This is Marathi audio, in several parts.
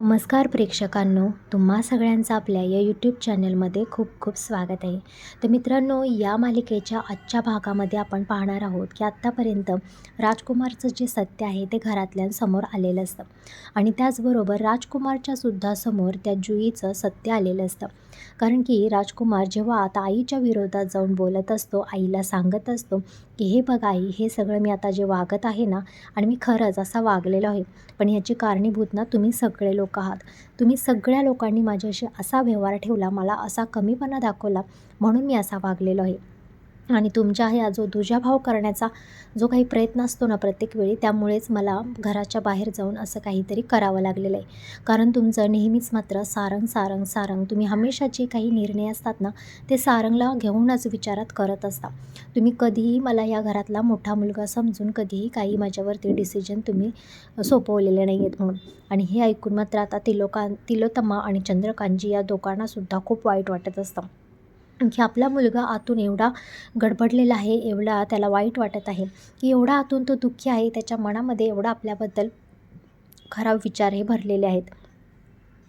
नमस्कार प्रेक्षकांनो तुम्हा सगळ्यांचं आपल्या या यूट्यूब चॅनलमध्ये खूप खूप स्वागत आहे. तर मित्रांनो या मालिकेच्या आजच्या भागामध्ये आपण पाहणार आहोत की आत्तापर्यंत राजकुमारचं जे सत्य आहे ते घरातल्यांसमोर आलेलं असतं. आणि त्याचबरोबर राजकुमारच्या सुद्धा समोर त्या जुईचं सत्य आलेलं असतं. कारण की राजकुमार जेव्हा आता आईच्या विरोधात जाऊन बोलत असतो आईला सांगत असतो की हे बघ आई हे सगळं मी आता जे वागत आहे ना आणि मी खरंच असा वागलेलो आहे. पण ह्याची कारणीभूत ना तुम्ही सगळे लोक आहात. तुम्ही सगळ्या लोकांनी माझ्याशी असा व्यवहार ठेवला मला असा कमीपणा दाखवला म्हणून मी असा वागलेलो आहे. आणि तुमच्या ह्या जो दुजाभाव करण्याचा जो काही प्रयत्न असतो ना प्रत्येक वेळी त्यामुळेच मला घराच्या बाहेर जाऊन असं काहीतरी करावं लागलेलं आहे. कारण तुमचं नेहमीच मात्र सारंग सारंग सारंग. तुम्ही हमेशा जे काही निर्णय असतात ना ते सारंगला घेऊनच विचारात करत असता. तुम्ही कधीही मला या घरातला मोठा मुलगा समजून कधीही काही माझ्यावरती डिसिजन तुम्ही सोपवलेले नाही आहेत म्हणून. आणि हे ऐकून मात्र आता तिलोका तिलोतमा आणि चंद्रकांतजी या दोघांनासुद्धा खूप वाईट वाटत असतं. की आपला मुलगा आतून एवढा गडबडलेला आहे एवढा त्याला वाईट वाटत आहे की एवढा आतून तो दुःखी आहे त्याच्या मनामध्ये एवढा आपल्याबद्दल खराब विचार हे भरलेले आहेत.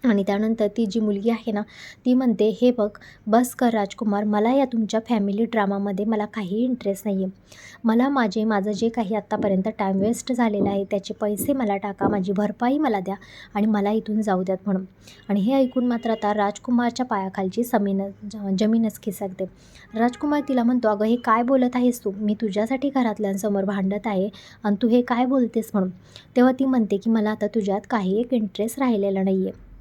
आणि त्यानंतर ती जी मुलगी आहे ना ती म्हणते हे बघ बस कर राजकुमार मला या तुमच्या फॅमिली ड्रामामध्ये मला काही इंटरेस्ट नाही आहे मला माझे माझं जे काही आत्तापर्यंत टाईम वेस्ट झालेलं आहे त्याचे पैसे मला टाका माझी भरपाई मला द्या आणि मला इथून जाऊ द्यात म्हणून. आणि हे ऐकून मात्र आता राजकुमारच्या पायाखालची समीन ज- जमीनच खिसकते. राजकुमार तिला म्हणतो अगं हे काय बोलत आहेस तू? मी तुझ्यासाठी घरातल्यांसमोर भांडत आहे आणि तू हे काय बोलतेस म्हणून? तेव्हा ती म्हणते की मला आता तुझ्यात काही एक इंटरेस्ट राहिलेला नाही आहे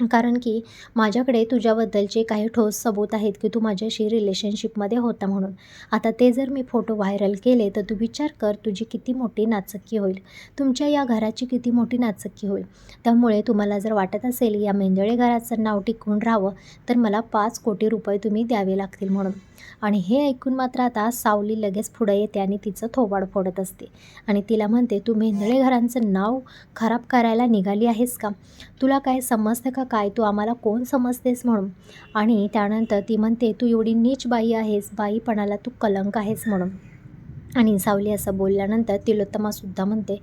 कारण की माझ्याकडे तुझ्याबद्दलचे काही ठोस सबूत आहेत की तू माझ्याशी रिलेशनशिपमध्ये होता म्हणून. आता ते जर मी फोटो व्हायरल केले तर तू विचार कर तुझी किती मोठी नाचक्की होईल. तुमच्या या घराची किती मोठी नाचक्की होईल. त्यामुळे तुम्हाला जर वाटत असेल या मेंदळे घराचं नाव टिकून राहावं तर मला पाच कोटी रुपये तुम्ही द्यावे लागतील म्हणून. आणि हे ऐकून मात्र आता सावली लगेच पुढं येते आणि तिचं थोबाड फोडत असते. आणि तिला म्हणते तू मेंदळे घरांचं नाव खराब करायला निघाली आहेस का? तुला काय समजतं का काय? तू आम्हाला कोण समजतेस म्हणून? आणि त्यानंतर ती म्हणते तू एवढी नीच बाई आहेस बाईपणाला तू कलंक आहेस म्हणून. आणि सावली असं बोलल्यानंतर तिलोत्तमासुद्धा म्हणते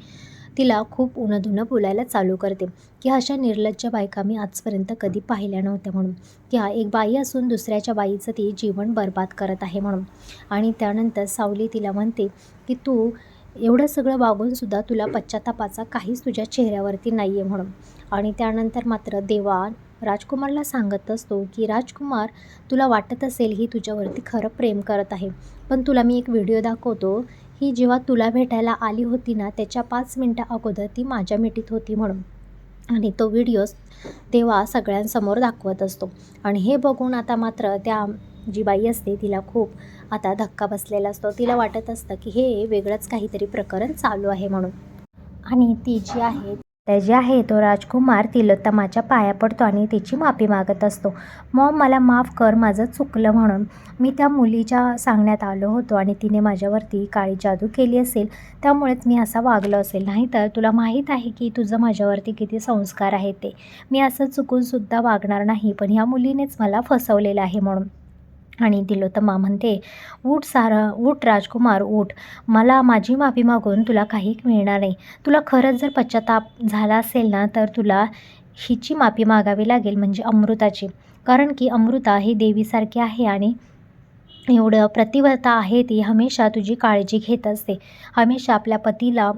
तिला खूप उन्हधुनं बोलायला चालू करते. की अशा निर्लज्ज बायका मी आजपर्यंत कधी पाहिल्या नव्हत्या म्हणून. की हा एक बाई असून दुसऱ्याच्या बाईचं ती जीवन बर्बाद करत आहे म्हणून. आणि त्यानंतर सावली तिला म्हणते की तू एवढं सगळं वागूनसुद्धा तुला पश्चातापाचा काहीच तुझ्या चेहऱ्यावरती नाही आहे म्हणून. आणि त्यानंतर मात्र देवा राजकुमारला सांगत असतो की राजकुमार तुला वाटत असेल ही तुझ्यावरती खरं प्रेम करत आहे. पण तुला मी एक व्हिडिओ दाखवतो ही जेव्हा तुला भेटायला आली होती ना त्याच्या पाच मिनटं अगोदर ती माझ्या मिठीत होती म्हणून. आणि तो व्हिडिओ तेव्हा सगळ्यांसमोर दाखवत असतो. आणि हे बघून आता मात्र त्या जी बाई असते तिला खूप आता धक्का बसलेला असतो. तिला वाटत असतं की हे वेगळंच काहीतरी प्रकरण चालू आहे म्हणून. आणि ती जी आहे त्या जे आहे तो राजकुमार तिलोत्तमाच्या पाया पडतो आणि तिची माफी मागत असतो. मॉम मला माफ कर माझं चुकलं म्हणून. मी त्या मुलीच्या सांगण्यात आलो होतो आणि तिने माझ्यावरती काळी जादू केली असेल त्यामुळेच मी असा वागलो असेल. नाहीतर तुला माहीत आहे की तुझं माझ्यावरती किती संस्कार आहे ते. मी असं चुकूनसुद्धा वागणार नाही पण ह्या मुलीनेच मला फसवलेलं आहे म्हणून. आणि दिलोत्तमा म्हणते उठ सारा उठ राजकुमार उठ मला माझी माफी मागून तुला काही मिळणार नाही. तुला खरंच जर पश्चाताप झाला असेल ना तर तुला हिची माफी मागावी लागेल म्हणजे अमृताची. कारण की अमृता ही देवीसारखी आहे आणि एवढं प्रतिव्रता आहे ती. हमेशा तुझी काळजी घेत असते. हमेशा आपल्या पतीला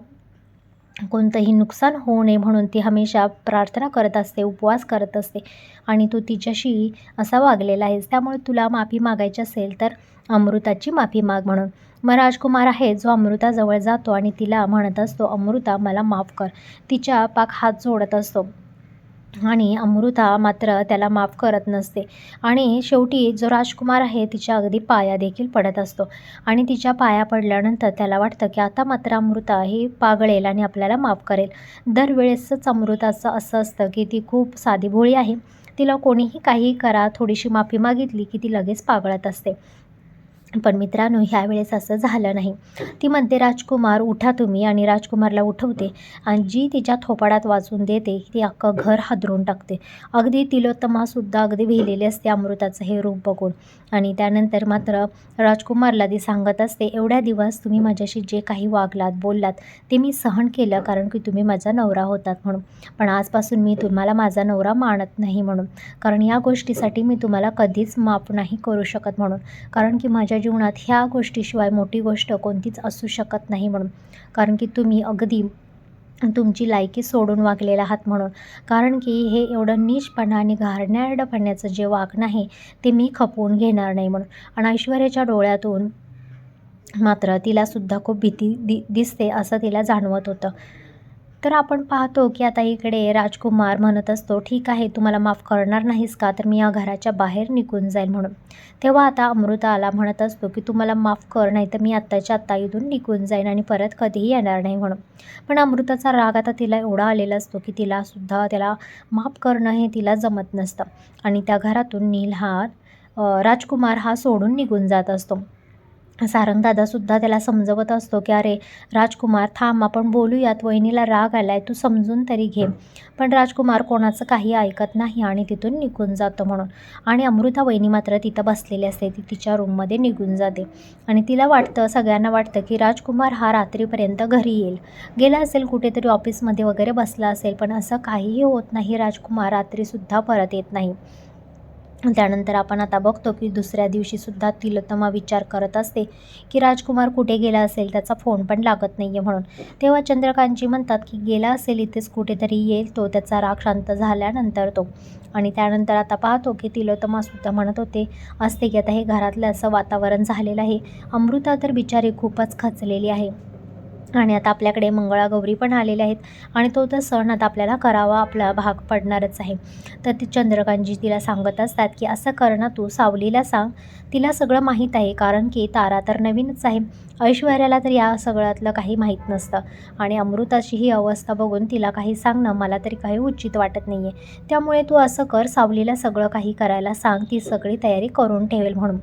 कोणतंही नुकसान होऊ नये म्हणून ती हमेशा प्रार्थना करत असते उपवास करत असते आणि तू तिच्याशी असा वागलेला आहेस त्यामुळे तुला माफी मागायची असेल तर अमृताची माफी माग म्हणून. मग राजकुमार आहे जो अमृताजवळ जातो आणि तिला म्हणत असतो अमृता मला माफ कर. तिच्या पाक हात जोडत असतो. आणि अमृता मात्र त्याला माफ करत नसते. आणि शेवटी जो राजकुमार आहे तिच्या अगदी पाया देखील पडत असतो. आणि तिच्या पाया पडल्यानंतर त्याला वाटतं की आता मात्र अमृता ही पागळेल आणि आपल्याला माफ करेल. दरवेळेसच अमृताचं असं असतं की ती खूप साधीभोळी आहे. तिला कोणीही काही करा थोडीशी माफी मागितली की ती लगेच पागळत असते. पण मित्रांनो ह्यावेळेस असं झालं नाही. ती म्हणते राजकुमार उठा तुम्ही आणि राजकुमारला उठवते आणि जी तिच्या थोपाडात वाचून देते ती अख्खं घर हादरून टाकते. अगदी तिलोत्तमासुद्धा अगदी भिलेली असते अमृताचं हे रूप बघून. आणि त्यानंतर मात्र राजकुमारला ती सांगत असते एवढ्या दिवस तुम्ही माझ्याशी जे काही वागलात बोललात ते मी सहन केलं कारण की तुम्ही माझा नवरा होतात म्हणून. पण आजपासून मी तुम्हाला माझा नवरा मानत नाही म्हणून. कारण या गोष्टीसाठी मी तुम्हाला कधीच माफ नाही करू शकत म्हणून. कारण की माझ्या जीवनात ह्या गोष्टीशिवाय मोठी गोष्ट कोणतीच असू शकत नाही म्हणून. कारण की तुम्ही अगदी तुमची लायकी सोडून वागलेला आहात म्हणून. कारण की हे एवढं नीचपणा आणि घारण्याडपण्याचं जे वागणं आहे ते मी खपवून घेणार नाही म्हणून. आणि ऐश्वर्याच्या डोळ्यातून मात्र तिलासुद्धा खूप भीती दि दिसते असं तिला जाणवत होतं. तर आपण पाहतो की आता इकडे राजकुमार म्हणत असतो ठीक आहे तुम्हाला माफ करणार नाहीस का? तर मी या घराच्या बाहेर निघून जाईल म्हणून. तेव्हा आता अमृता आला म्हणत असतो की तुम्हाला माफ कर नाही तर मी आत्ताच्या आत्ता इथून निघून जाईन आणि परत कधीही येणार नाही म्हणून. पण अमृताचा राग आता तिला एवढा आलेला असतो की तिलासुद्धा त्याला माफ करणं हे तिला जमत नसतं. आणि त्या घरातून नील हा राजकुमार हा सोडून निघून जात असतो. सारंगदादासुद्धा त्याला समजवत असतो की अरे राजकुमार थांब आपण बोलूयात. वहिनीला राग आला आहे तू समजून तरी घे. पण राजकुमार कोणाचं काही ऐकत नाही आणि तिथून निघून जातो म्हणून. आणि अमृता वहिनी मात्र तिथं बसलेली असते. ती तिच्या रूममध्ये निघून जाते. आणि तिला वाटतं सगळ्यांना वाटतं की राजकुमार हा रात्रीपर्यंत घरी येईल. गेला असेल कुठेतरी ऑफिसमध्ये वगैरे बसला असेल पण असं काहीही होत नाही. राजकुमार रात्रीसुद्धा परत येत नाही. त्यानंतर आपण आता बघतो की दुसऱ्या दिवशीसुद्धा तिलोत्तमा विचार करत असते की राजकुमार कुठे गेला असेल त्याचा फोन पण लागत नाही आहे म्हणून. तेव्हा चंद्रकांतजी म्हणतात की गेला असेल इथेच कुठेतरी येईल तो त्याचा राग शांत झाल्यानंतर तो. आणि त्यानंतर आता पाहतो की तिलोत्तमासुद्धा म्हणत होते असते की आता हे घरातलं असं वातावरण झालेलं आहे. अमृता तर बिचारी खूपच खचलेली आहे. आणि आता आपल्याकडे मंगळागौरी पण आलेल्या आहेत. आणि तो तर सण आता आपल्याला करावा आपला भाग पडणारच आहे. तर ती चंद्रकांतजी तिला सांगत असतात की असं कर ना तू सावलीला सांग. तिला सगळं माहीत आहे कारण की तारा तर नवीनच आहे. ऐश्वर्याला तर या सगळ्यातलं काही माहीत नसतं. आणि अमृताची ही अवस्था बघून तिला काही सांगणं मला तरी काही उचित वाटत नाही आहे त्यामुळे तू असं कर सावलीला सगळं काही करायला सांग. ती सगळी तयारी करून ठेवेल म्हणून.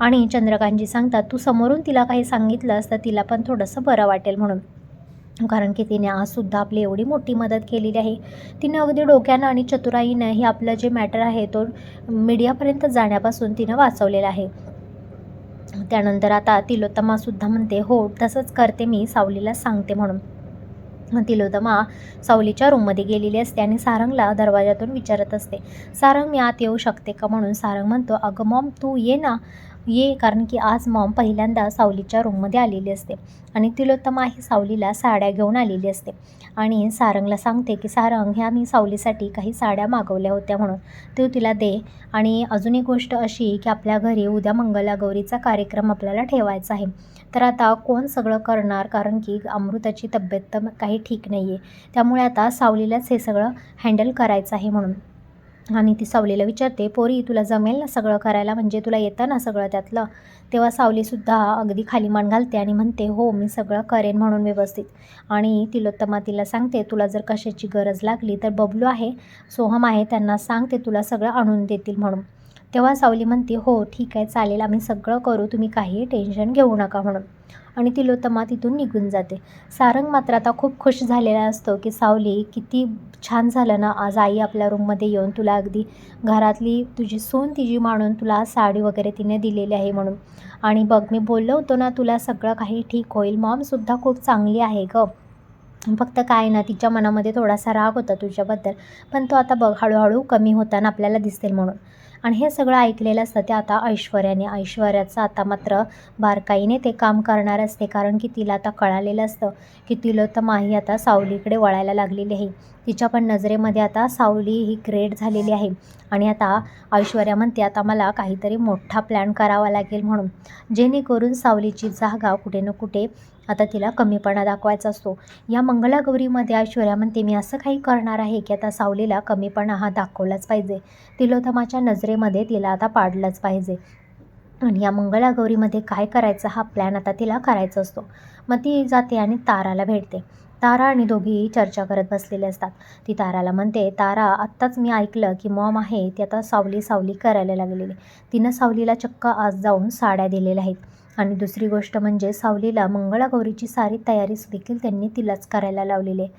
आणि चंद्रकांतजी सांगतात तू समोरून तिला काही सांगितलंस तर तिला पण थोडंसं बरं वाटेल म्हणून. कारण की तिने आजसुद्धा आपली एवढी मोठी मदत केलेली आहे. तिने अगदी डोक्यानं आणि चतुराईनं हे आपलं जे मॅटर आहे तो मीडियापर्यंत जाण्यापासून तिनं वाचवलेला आहे. त्यानंतर आता तिलोत्तमासुद्धा म्हणते हो तसंच करते मी सावलीला सांगते म्हणून. तिलोत्तमा सावलीच्या रूममध्ये गेलेली असते आणि सारंगला दरवाजातून विचारत असते सारंग मी आत येऊ शकते का? म्हणून सारंग म्हणतो अगं मॉम तू ये ना. ये कारण की आज मॉम पहिल्यांदा सावलीच्या रूममध्ये आलेली असते. आणि तिलोत्तमा ही सावलीला साड्या घेऊन आलेली असते. आणि सारंगला सांगते की सारंग ह्या मी सावलीसाठी काही साड्या मागवल्या होत्या म्हणून. तू तिला दे. आणि अजून एक गोष्ट अशी की आपल्या घरी उद्या मंगलागौरीचा कार्यक्रम आपल्याला ठेवायचा आहे. तर आता कोण सगळं करणार? कारण की अमृताची तब्येत तर काही ठीक नाही आहे त्यामुळे आता सावलीलाच हे सगळं हँडल करायचं आहे म्हणून. आणि ती सावलीला विचारते पोरी तुला जमेल ना सगळं करायला? म्हणजे तुला येतं ना सगळं त्यातलं? तेव्हा सावलीसुद्धा अगदी खाली मान घालते आणि म्हणते हो मी सगळं करेन म्हणून व्यवस्थित. आणि तिलोत्तमा तिला सांगते तुला जर कशाची गरज लागली तर बबलू आहे सोहम आहे त्यांना सांगते तुला सगळं आणून देतील म्हणून. तेव्हा सावली म्हणते हो ठीक आहे चालेल आम्ही सगळं करू तुम्ही काही टेन्शन घेऊ नका म्हणून. आणि तिलोत्तमा तिथून निघून जाते. सारंग मात्र आता खूप खुश झालेला असतो की सावली किती छान झालं ना आज आई आपल्या रूममध्ये येऊन तुला अगदी घरातली तुझी सून तिची मानून तुला साडी वगैरे तिने दिलेली आहे म्हणून. आणि बघ मी बोललो होतो ना तुला सगळं काही ठीक होईल. मॉमसुद्धा खूप चांगली आहे गं. फक्त काय ना तिच्या मनामध्ये थोडासा राग होता तुझ्याबद्दल. पण तो आता बघ हळूहळू कमी होताना आपल्याला दिसेल म्हणून. आणि हे सगळं ऐकलेलं असतं ते आता ऐश्वर्याने. ऐश्वर्याचं आता मात्र बारकाईने ते काम करणार असते कारण की तिला आता कळालेलं असतं की तिला तर माही आता सावलीकडे वळायला लागलेली आहे. तिच्या पण नजरेमध्ये आता सावली ही ग्रेट झालेली आहे. आणि आता ऐश्वर्या म्हणते आता मला काहीतरी मोठा प्लॅन करावा लागेल म्हणून. जेणेकरून सावलीची जागा कुठे ना कुठे आता तिला कमीपणा दाखवायचा असतो. या मंगलागौरीमध्ये ऐश्वर्या म्हणते मी असं काही करणार आहे की आता सावलीला कमीपणा हा दाखवलाच पाहिजे. तिलोत्तमाच्या नजरेमध्ये तिला आता पाडलंच पाहिजे. आणि या मंगलागौरीमध्ये काय करायचं हा प्लॅन आता तिला करायचा असतो. मग ती जाते आणि ताराला भेटते. तारा आणि दोघीही चर्चा करत बसलेले असतात. ती ताराला म्हणते तारा आत्ताच मी ऐकलं की मॉम आहे ती आता सावली सावली करायला लागलेली. तिनं सावलीला चक्क आज जाऊन साड्या दिलेल्या आहेत. आणि दुसरी गोष्ट म्हणजे सावलीला मंगळागौरीची सारी तयारीच देखील त्यांनी तिलाच करायला लावलेली आहे.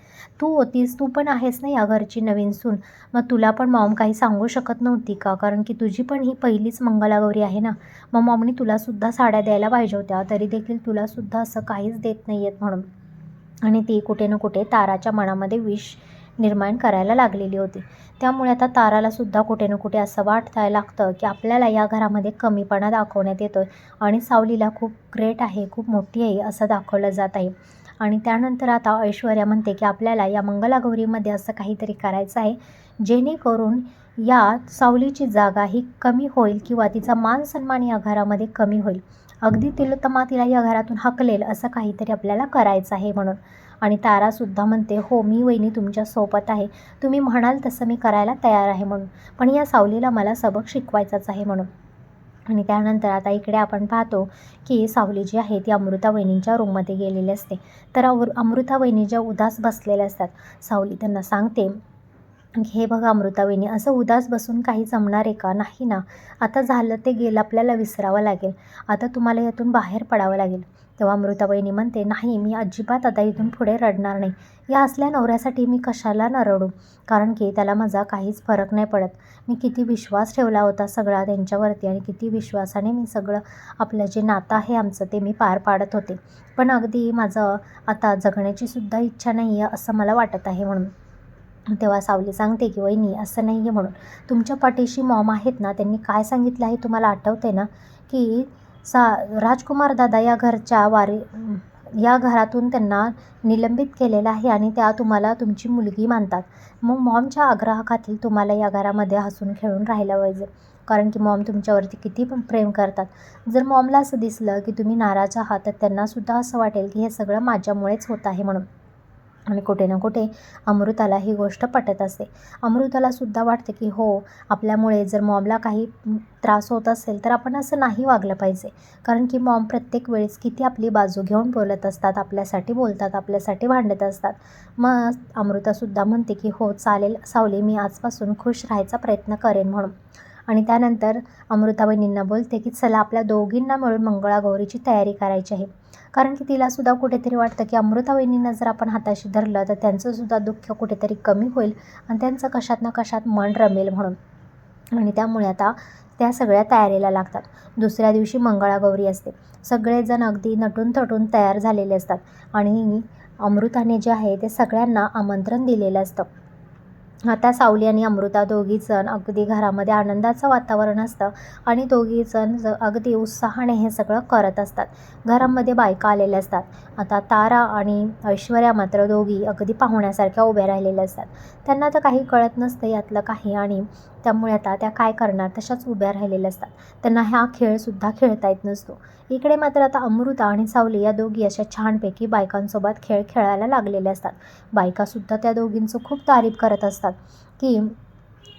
तू होतीस तू पण आहेस ना या घरची नवीन सून? मग तुला पण मॉम काही सांगू शकत नव्हती का? कारण की तुझी पण ही पहिलीच मंगळागौरी आहे ना? मग मॉमनी तुलासुद्धा साड्या द्यायला पाहिजे होत्या तरी देखील तुलासुद्धा असं काहीच देत नाही आहेत म्हणून. आणि ती कुठे ना कुठे ताराच्या मनामध्ये विष निर्माण करायला लागलेली होती. त्यामुळे आता तारालासुद्धा कुठे ना कुठे असं वाटायला लागतं की आपल्याला या घरामध्ये कमीपणा दाखवण्यात येतो आहे आणि सावलीला खूप ग्रेट आहे खूप मोठी आहे असं दाखवलं जात आहे. आणि त्यानंतर आता ऐश्वर्या म्हणते की आपल्याला या मंगलागौरीमध्ये असं काहीतरी करायचं आहे जेणेकरून या सावलीची जागा ही कमी होईल किंवा तिचा मान सन्मान या घरामध्ये कमी होईल. अगदी तिलोत्तमा तिला या घरातून हकलेल असं काहीतरी आपल्याला करायचं आहे म्हणून. आणि तारासुद्धा म्हणते हो मी वहिनी तुमच्यासोबत आहे. तुम्ही म्हणाल तसं मी करायला तयार आहे म्हणून. पण या सावलीला मला सबक शिकवायचाच आहे म्हणून. आणि त्यानंतर आता इकडे आपण पाहतो की सावली जी आहे ती अमृता वहिनींच्या रूममध्ये गेलेली असते. तर अमृ अमृता वहिनी ज्या उदास बसलेल्या असतात सावली त्यांना सांगते हे बघा अमृतावेणी असं उदास बसून काही जमणार आहे का? नाही ना. आता झालं ते गेलं आपल्याला विसरावं लागेल. आता तुम्हाला यातून बाहेर पडावं लागेल. तेव्हा अमृता म्हणते नाही मी अजिबात आता इथून पुढे रडणार नाही. या असल्या नवऱ्यासाठी मी कशाला न रडू? कारण की त्याला माझा काहीच फरक नाही पडत. मी किती विश्वास ठेवला होता सगळा त्यांच्यावरती आणि किती विश्वासाने मी सगळं आपलं जे नातं आहे आमचं ते मी पार पाडत होते. पण अगदी माझं आता जगण्याची सुद्धा इच्छा नाही आहे असं मला वाटत आहे म्हणून. तेव्हा सावली सांगते की वहिनी असं नाही आहे म्हणून. तुमच्या पाठीशी मॉम आहेत ना त्यांनी काय सांगितलं आहे तुम्हाला आठवते ना? की सा राजकुमार दादा या घरच्या वारी या घरातून त्यांना निलंबित केलेलं आहे आणि त्या तुम्हाला तुमची मुलगी मानतात. मग मॉमच्या आग्रहाखातील तुम्हाला या घरामध्ये हसून खेळून राहायला पाहिजे. कारण की मॉम तुमच्यावरती किती पण प्रेम करतात. जर मॉमला असं दिसलं की तुम्ही नाराज आहात तर त्यांनासुद्धा असं वाटेल की हे सगळं माझ्यामुळेच होत आहे म्हणून. आणि कुठे ना कुठे अमृताला ही गोष्ट पटत असते. अमृतालासुद्धा वाटते की हो आपल्यामुळे जर मॉमला काही त्रास होत असेल तर आपण असं नाही वागलं पाहिजे. कारण की मॉम प्रत्येक वेळेस किती आपली बाजू घेऊन बोलत असतात आपल्यासाठी बोलतात आपल्यासाठी भांडत असतात. मग अमृतासुद्धा म्हणते की हो चालेल सावली मी आजपासून खुश राहायचा प्रयत्न करेन म्हणून. आणि त्यानंतर अमृताबहिणींना बोलते की चला आपल्या दोघींना मिळून मंगळागौरीची तयारी करायची आहे. कारण की तिलासुद्धा कुठेतरी वाटतं की अमृताबहिणींना जर आपण हाताशी धरलं तर त्यांचंसुद्धा दुःख कुठेतरी कमी होईल आणि त्यांचं कशात ना कशात मन रमेल म्हणून. आणि त्यामुळे आता त्या सगळ्या तयारीला लागतात. दुसऱ्या दिवशी मंगळागौरी असते. सगळेजण अगदी नटून थटून तयार झालेले असतात. आणि अमृताने जे आहे ते सगळ्यांना आमंत्रण दिलेलं असतं. आता सावली आणि अमृता दोघीजण अगदी घरामध्ये आनंदाचं वातावरण असतं आणि दोघीजण ज अगदी उत्साहाने हे सगळं करत असतात. घरामध्ये बायका आलेल्या असतात. आता तारा आणि ऐश्वर्या मात्र दोघी अगदी पाहुण्यासारख्या उभ्या राहिलेल्या असतात. त्यांना तर काही कळत नसतं यातलं काही आणि त्यामुळे आता त्या काय करणार? तशाच उभ्या राहिलेल्या असतात. त्यांना हा खेळसुद्धा खेळता येत नसतो. इकडे मात्र आता अमृता आणि सावली या दोघी अशा छानपैकी बायकांसोबत खेळ खेळायला लागलेल्या असतात. बायकासुद्धा त्या दोघींचं खूप तारीफ करत असतात की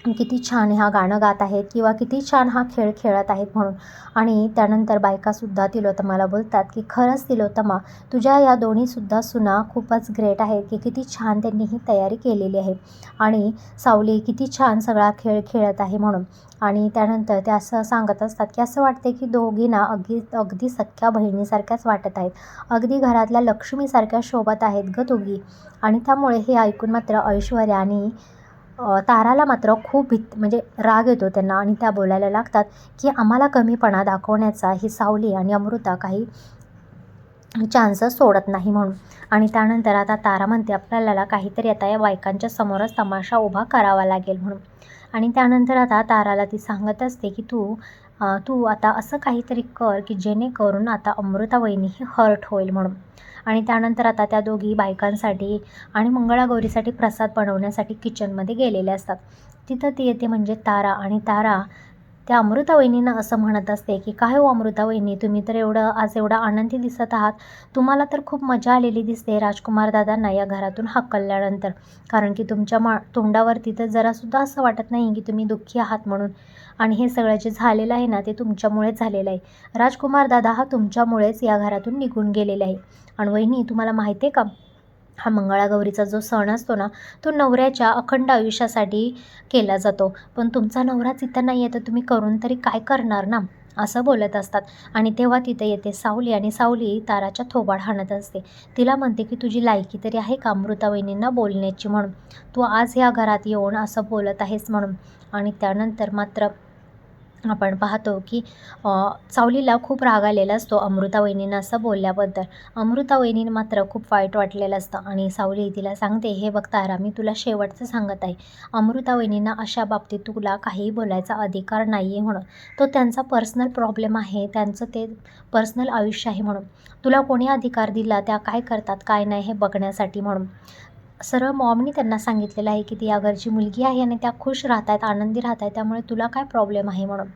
किती छान ह्या गाणं गात आहेत किंवा किती छान हा खेळ खेळत आहेत म्हणून. आणि त्यानंतर बायकासुद्धा तिलोत्तमाला बोलतात की खरंच तिलोत्तमा तुझ्या या दोन्हीसुद्धा सुना खूपच ग्रेट आहेत की किती छान त्यांनी ही तयारी केलेली आहे. आणि सावली किती छान सगळा खेळ खेळत आहे म्हणून. आणि त्यानंतर ते असं सांगत असतात की असं वाटते की दोघींना अगदी अगदी सख्या बहिणीसारख्याच वाटत आहेत. अगदी घरातल्या लक्ष्मीसारख्या शोभत आहेत ग दोघी. आणि त्यामुळे हे ऐकून मात्र ऐश्वर्या आणि ताराला मात्र खूप भीत म्हणजे राग येतो त्यांना आणि त्या बोलायला लागतात की आम्हाला कमीपणा दाखवण्याचा ही सावली आणि अमृता काही चान्सच सोडत नाही म्हणून. आणि त्यानंतर आता तारा म्हणते आपल्याला काहीतरी आता या बायकांच्या समोरच तमाशा उभा करावा लागेल म्हणून. आणि त्यानंतर आता ताराला ती सांगत असते की तू तू आता असं काहीतरी कर की जेणेकरून आता अमृतावहिनी ही हर्ट होईल म्हणून. आणि त्यानंतर आता त्या दोघी बायकांसाठी आणि मंगळागौरीसाठी प्रसाद बनवण्यासाठी किचनमध्ये गेलेल्या असतात. तिथं ती येते म्हणजे तारा आणि तारा त्या अमृता वहिनींना असं म्हणत असते की काय हो अमृता वहिनी तुम्ही तर एवढं आज एवढा आनंदी दिसत आहात. तुम्हाला तर खूप मजा आलेली दिसते राजकुमार दादांना या घरातून हाकलल्यानंतर. कारण की तुमच्या मा तोंडावरती तर जरासुद्धा असं वाटत नाही की तुम्ही दुःखी आहात म्हणून. आणि हे सगळं जे झालेलं आहे ना ते तुमच्यामुळेच झालेलं आहे. राजकुमार दादा हा तुमच्यामुळेच या घरातून निघून गेलेला आहे. आणि वहिनी तुम्हाला माहिती आहे का? हा मंगळागौरीचा जो सण असतो ना तो नवऱ्याच्या अखंड आयुष्यासाठी केला जातो. पण तुमचा नवराच इथं नाही आहे तर तुम्ही करून तरी काय करणार ना? असं बोलत असतात. आणि तेव्हा तिथे येते सावली आणि सावली ताराच्या थोबाड हाणत असते. तिला म्हणते की तुझी लायकी तरी आहे का अमृतावहिनींना बोलण्याची म्हणून? तू आज या घरात येऊन असं बोलत आहेस म्हणून? आणि त्यानंतर मात्र आपण पाहतो की सावलीला खूप राग आलेला असतो अमृता वहिनींना असं बोलल्याबद्दल. अमृता वहिनीनं मात्र खूप वाईट वाटलेलं असतं आणि सावली तिला सांगते हे बघ तारा मी तुला शेवटचं सांगत आहे. अमृता वहिनींना अशा बाबतीत तुला काहीही बोलायचा अधिकार नाही आहे म्हणून. तो त्यांचा पर्सनल प्रॉब्लेम आहे त्यांचं ते पर्सनल आयुष्य आहे म्हणून. तुला कोणी अधिकार दिला त्या काय करतात काय नाही हे बघण्यासाठी म्हणून. सरळ मॉमनी त्यांना सांगितलेलं आहे की ती या घरची मुलगी आहे आणि त्या खुश राहत आहेत आनंदी राहत आहेत त्यामुळे तुला काय प्रॉब्लेम आहे म्हणून.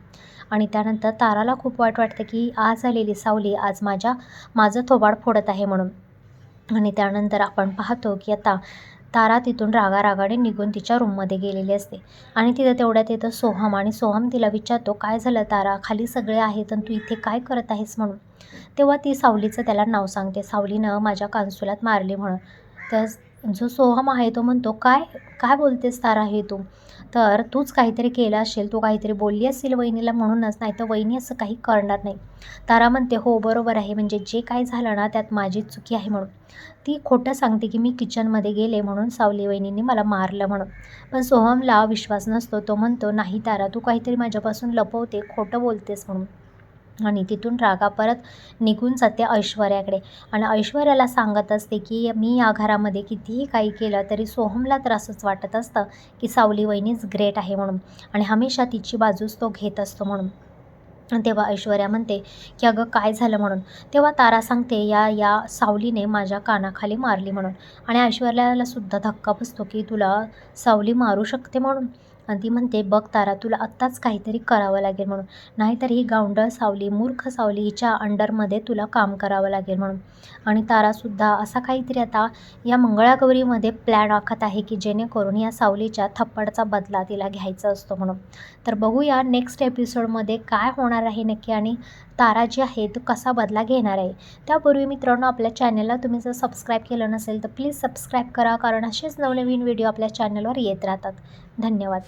आणि त्यानंतर ताराला खूप वाईट वाटतं की आज आलेली सावली आज माझ्या माझं थोबाड फोडत आहे म्हणून. आणि त्यानंतर आपण पाहतो की आता तारा तिथून रागारागाने निघून तिच्या रूममध्ये गेलेली असते. आणि तिथं तेवढ्यात येतं सोहम आणि सोहम तिला विचारतो काय झालं तारा? खाली सगळे आहेत आणि तू इथे काय करत आहेस म्हणून? तेव्हा ती सावलीचं त्याला नाव सांगते. सावलीनं माझ्या कांसुलात मारली म्हणून. तर जो सोहम आहे तो म्हणतो काय काय बोलतेस तारा हे तू? तर तूच काहीतरी केलं असेल तू काहीतरी बोलली असेल वहिनीला म्हणूनच नाही तर वहिनी असं काही करणार नाही. तारा म्हणते हो बरोबर आहे. म्हणजे जे काय झालं ना त्यात माझी चुकी आहे म्हणून. ती खोटं सांगते की मी किचनमध्ये गेले म्हणून सावली वहिनींनी मला मारलं म्हणून. पण सोहमला विश्वास नसतो. तो म्हणतो नाही तारा तू काहीतरी माझ्यापासून लपवते खोटं बोलतेस म्हणून. आणि तिथून रागा परत निघून जाते ऐश्वर्याकडे. आणि ऐश्वर्याला सांगत असते की मी या घरामध्ये कितीही काही केलं तरी सोहमला तर असंच वाटत असतं की सावली वहिनीच ग्रेट आहे म्हणून. आणि हमेशा तिची बाजूच तो घेत असतो म्हणून. तेव्हा ऐश्वर्या म्हणते की अगं काय झालं म्हणून? तेव्हा तारा सांगते या या सावलीने माझ्या कानाखाली मारली म्हणून. आणि ऐश्वर्याला सुद्धा धक्का बसतो की तुला सावली मारू शकते म्हणून? आणि ती म्हणते बघ तारा तुला आत्ताच काहीतरी करावं लागेल म्हणून. नाहीतर ही गावंडळ सावली मूर्ख सावली हिच्या अंडरमध्ये तुला काम करावं लागेल म्हणून. आणि तारासुद्धा असा काहीतरी आता या मंगळागौरीमध्ये प्लॅन आखत आहे की जेणेकरून या सावलीच्या थप्पडचा बदला तिला घ्यायचा असतो म्हणून. तर बघूया नेक्स्ट एपिसोडमध्ये काय होणार आहे नक्की आणि तारा जी आहे तो कसा बदला घेणार आहे? त्यापूर्वी मित्रांनो आपल्या चॅनलला तुम्ही जर सबस्क्राईब केलं नसेल तर प्लीज सबस्क्राईब करा कारण असेच नवनवीन व्हिडिओ आपल्या चॅनलवर येत राहतात. धन्यवाद.